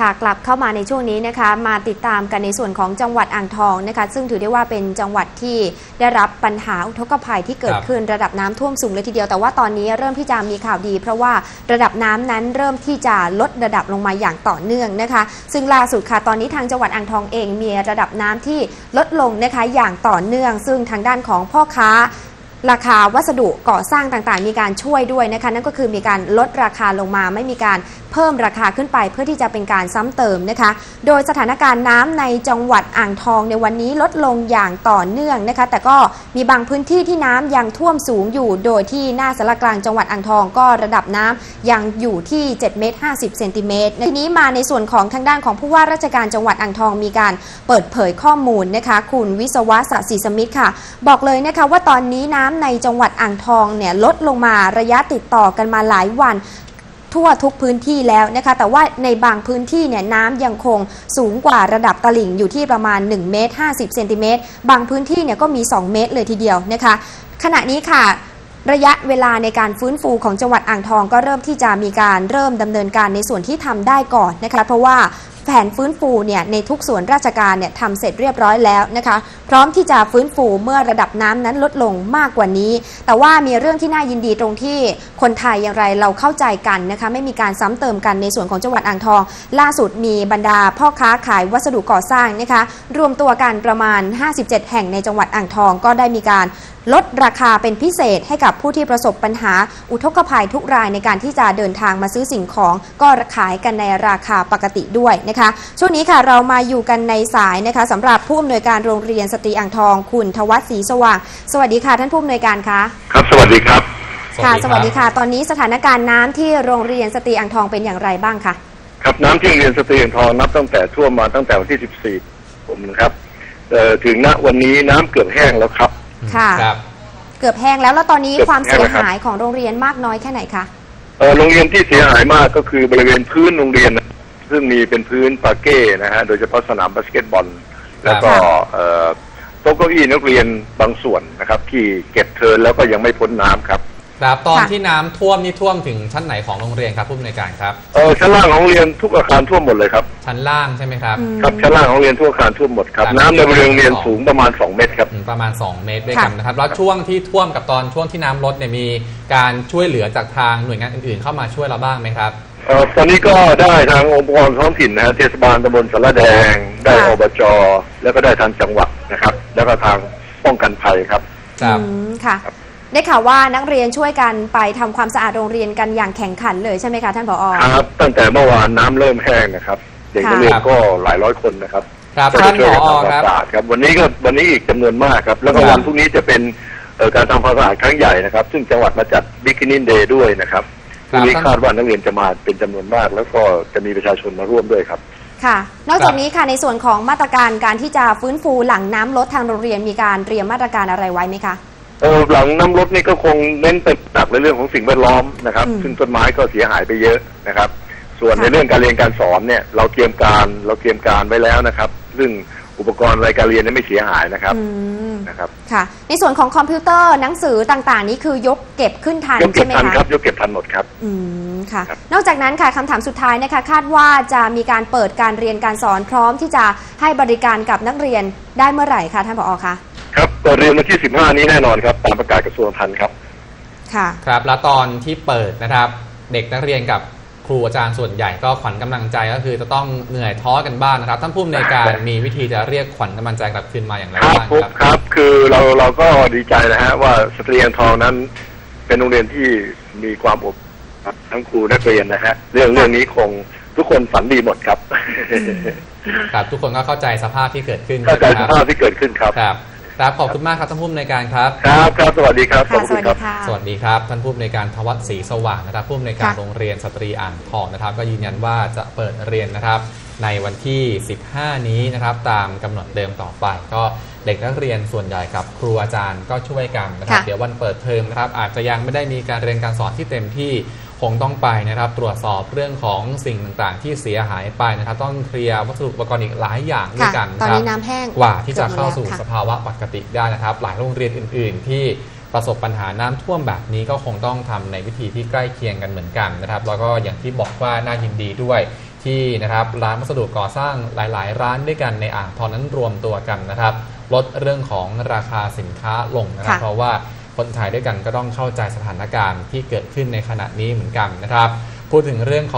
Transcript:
ค่ะกลับเข้ามาในช่วงนี้นะคะ มาติดตามกันในส่วนของจังหวัดอ่างทองนะคะ ซึ่งถือได้ว่าเป็นจังหวัดที่ได้รับปัญหาอุทกภัยที่เกิดขึ้นระดับน้ำท่วมสูงเลยทีเดียวแต่ว่าตอนนี้เริ่มที่จะมีข่าวดี เพราะว่าระดับน้ำนั้นเริ่มที่จะลดระดับลงมาอย่างต่อเนื่องนะคะ ซึ่งล่าสุดค่ะตอนนี้ทางจังหวัดอ่างทองเองมีระดับน้ำที่ลดลงนะคะอย่างต่อเนื่อง ซึ่งทางด้านของพ่อค้า ราคาวัสดุก่อสร้างต่างๆ มีการช่วยด้วยนะคะนั่นก็คือมีการลดราคาลงมาไม่มีการเพิ่มราคาขึ้นไปเพื่อที่จะเป็นการซ้ำเติมนะคะ โดยสถานการณ์น้ำในจังหวัดอ่างทองในวันนี้ลดลงอย่างต่อเนื่องนะคะ แต่ก็มีบางพื้นที่ที่น้ำยังท่วมสูงอยู่ โดยที่หน้าสารกลางจังหวัดอ่างทองก็ระดับน้ำยังอยู่ที่7เมตร50เซนติเมตรทีนี้มาในส่วนของทางด้านของผู้ว่าราชการจังหวัดอ่างทองมีการเปิดเผยข้อมูลนะคะ คุณวิศวะสศิสมิทธ์ค่ะ บอกเลยนะคะว่าตอนนี้น้ำในจังหวัดอ่างทองเนี่ยลดลงมาระยะติดต่อกันมาหลายวันทั่วทุกพื้นที่แล้วนะคะ แต่ว่าในบางพื้นที่เนี่ยน้ำยังคงสูงกว่าระดับตลิ่งอยู่ที่ประมาณ1เมตร50เซนติเมตรบางพื้นที่เนี่ยก็มี 2 เมตรเลยทีเดียวนะคะ ขณะนี้ค่ะระยะเวลาในการฟื้นฟูของจังหวัดอ่างทองก็เริ่มที่จะมีการเริ่มดำเนินการในส่วนที่ทำได้ก่อนนะคะ เพราะว่า แผนฟื้นฟูเนี่ยในทุกส่วนราชการเนี่ยทำเสร็จเรียบร้อยแล้วนะคะ พร้อมที่จะฟื้นฟูเมื่อระดับน้ำนั้นลดลงมากกว่านี้ แต่ว่ามีเรื่องที่น่ายินดีตรงที่คนไทยอย่างไรเราเข้าใจกันนะคะไม่มีการซ้ำเติมกันในส่วนของจังหวัดอ่างทอง ล่าสุดมีบรรดาพ่อค้าขายวัสดุก่อสร้างนะคะรวมตัวกันประมาณ 57 แห่งในจังหวัดอ่างทองก็ได้มีการลดราคาเป็นพิเศษให้กับผู้ที่ประสบปัญหาอุทกภัยทุกรายในการที่จะเดินทางมาซื้อสิ่งของก็ขายกันในราคาปกติด้วยนะคะ ช่วงนี้ค่ะเรามาอยู่กันในสายนะคะสำหรับผู้อำนวยการโรงเรียนสตรีอ่างทอง คุณทวัฒน์ศรีสว่าง สวัสดีค่ะท่านผู้อำนวยการคะครับ สวัสดีครับค่ะ สวัสดีค่ะ ตอนนี้สถานการณ์น้ำที่โรงเรียนสตรีอ่างทองเป็นอย่างไรบ้างคะครับน้ำที่โรงเรียนสตรีอ่างทองนับตั้งแต่ท่วมมาตั้งแต่วันที่ 14 ผมนะครับเอ่อถึงณวันนี้น้ำเกือบแห้งแล้วครับ ค่ะ ครับ เกือบแห้งแล้วแล้วตอนนี้เกือบความแห้งเสียแล้วครับหายของโรงเรียนมากน้อยแค่ไหนคะเอ่อโรงเรียนที่เสียหายมากก็คือบริเวณพื้นโรงเรียนนะซึ่งมีเป็นพื้นปาเก้นะฮะโดยเฉพาะสนามบาสเกตบอล แล้วก็ค่ะเอ่อโต๊ะเก้าอี้นักเรียนบางส่วนนะครับ ที่เก็บเทิร์นแล้วก็ยังไม่พ้นน้ำครับ ครับตอนค่ะ ที่น้ำท่วมนี่ท่วมถึงชั้นไหนของโรงเรียนครับผู้อำนวยการครับ เออชั้นล่างของโรงเรียนทุกอาคารท่วมหมดเลยครับชั้นล่างใช่ไหมครับ อืม ครับชั้นล่างของโรงเรียนทุกอาคารท่วมหมดครับครับ น้ำในบริเวณโรงเรียนสูงประมาณ 2 เมตรครับ อืมประมาณ 2 เมตรด้วยค่ะกันนะครับ แล้วช่วงที่ท่วมกับตอนช่วงที่น้ำลดเนี่ยมีการช่วยเหลือจากทางหน่วยงานอื่นๆ เข้ามาช่วยเราบ้างไหมครับ เอ่อตอนนี้ก็ได้ทางองค์กรท้องถิ่นนะฮะเทศบาลตำบลสารแดง ได้ค่ะ อบจแล้วก็ได้ทางจังหวัดนะครับ แล้วก็ทางป้องกันภัยครับ ครับ อืมค่ะ ได้ข่าวว่านักเรียนช่วยกันไปทำความสะอาดโรงเรียนกันอย่างแข่งขันเลยใช่ไหมคะท่านผอ ครับตั้งแต่เมื่อวานน้ำเริ่มแห้งนะครับ เด็กนักเรียนก็หลายร้อยคนนะครับครับก็ท่านจะช่วยผกันอทำความครับสะอาดครับ วันนี้ก็วันนี้อีกจำนวนมากครับ แล้วก็ครับ วันพรุ่งนี้จะเป็นเอ่อการทำความสะอาดครั้งใหญ่นะครับ ซึ่งจังหวัดมาจัดบิ๊กนินเดย์ด้วยนะครับคพรับรุ่งนี้ท่าน คาดว่านักเรียนจะมาเป็นจำนวนมาก แล้วก็จะมีประชาชนมาร่วมด้วยครับ ค่ะ นอกครัจากบนี้ค่ะในส่วนของมาตรการการที่จะฟื้นฟูหลังน้ำลดทางโรงเรียนมีการเตรียมมาตรการอะไรไว้ไหมคะ เออหลังน้ำลดนี่ก็คงเน้นเป็นหนักในเรื่องของสิ่งแวดล้อมนะครับอืมซึ่งต้นไม้ก็เสียหายไปเยอะนะครับ ส่วนค่ะในเรื่องการเรียนการสอนเนี่ย เราเตรียมการเราเตรียมการไว้แล้วนะครับ ซึ่งอุปกรณ์รายการเรียนเนี่ยไม่เสียหายนะครับอืมนะครับค่ะ ในส่วนของคอมพิวเตอร์หนังสือต่างๆ นี้คือยกเก็บขึ้นทันยกเก็ใช่บไหมทันคะครับยกเก็บทันหมดครับอืมค่ะครับนอกจากนั้นค่ะคำถามสุดท้ายนะคะ คาดว่าจะมีการเปิดการเรียนการสอนพร้อมที่จะให้บริการกับนักเรียนได้เมื่อไหร่คะท่านผอคะ ครับเปิดเรียนวันที่ 15 นี้แน่นอนครับตามประกาศกระทรวงทันครับ ค่ะ ครับ แล้วตอนที่เปิดนะครับ เด็กนักเรียนกับครูอาจารย์ส่วนใหญ่ก็ขวัญกำลังใจก็คือจะต้องเหนื่อยท้อกันบ้างนะครับท่านผู้อำนวยการมีวิธีจะเรียกขวัญกำลังใจกลับคืนมาอย่างไรครับบ้างผมครับ ครับ คือเราเราก็ดีใจนะฮะว่าสตรีอังทองนั้น เป็นโรงเรียนที่มีความอบทั้งครูนักเรียนนะฮะเรื่องเรื่องนี้คงทุกคนฝันดีหมดครับ ครับ ทุกคนก็เข้าใจสภาพที่เกิดขึ้นเข้าใจใช่สไหมคภารัพที่เกิดขึ้นครับ ครับ ครับขอบคุณมากครับท่านผู้อำนวยการครับ ครับครับสวัสดีครับขอบค่ะสคุวัณสครัดีบ ค่ะ สวัสดีครับท่านผู้อำนวยการทวัตศรีสว่างนะครับผู้อำนวยการค่ะ โรงเรียนสตรีอ่างทองนะครับ ก็ยืนยันว่าจะเปิดเรียนนะครับ ในวันที่ 15 นี้นะครับ ตามกำหนดเดิมต่อไป ก็เด็กนักเรียนส่วนใหญ่กับครูอาจารย์ก็ช่วยกันนะครับ ค่ะ เดี๋ยววันเปิดเทอมนะครับ อาจจะยังไม่ได้มีการเรียนการสอนที่เต็มที่ คงต้องไปนะครับตรวจสอบเรื่องของสิ่งต่างๆ ที่เสียหายไปนะครับ ต้องเคลียร์วัสดุอุปกรณ์อีกหลายอย่างด้วยค่ะกันตอนนะครับนี้น้ำแห้งกว่าที่จะเข้าสู่กือบหมดสแล้วค่ะภาวะปกติได้นะครับ หลายโรงเรียนอื่น ๆ ที่ประสบปัญหาน้ำท่วมแบบนี้ก็คงต้องทำในวิธีที่ใกล้เคียงกันเหมือนกันนะครับ แล้วก็อย่างที่บอกว่าน่ายินดีด้วยที่นะครับร้านวัสดุก่อสร้างหลาย ๆ ร้านด้วยกันในอ่างทองนั้นรวมตัวกันนะครับ ลดเรื่องของราคาสินค้าลงนะครับค่ะเพราะว่า คนไทยด้วยกันก็ต้องเข้าใจสถานการณ์ที่เกิดขึ้นในขณะนี้เหมือนกันนะครับ พูดถึงเรื่องของ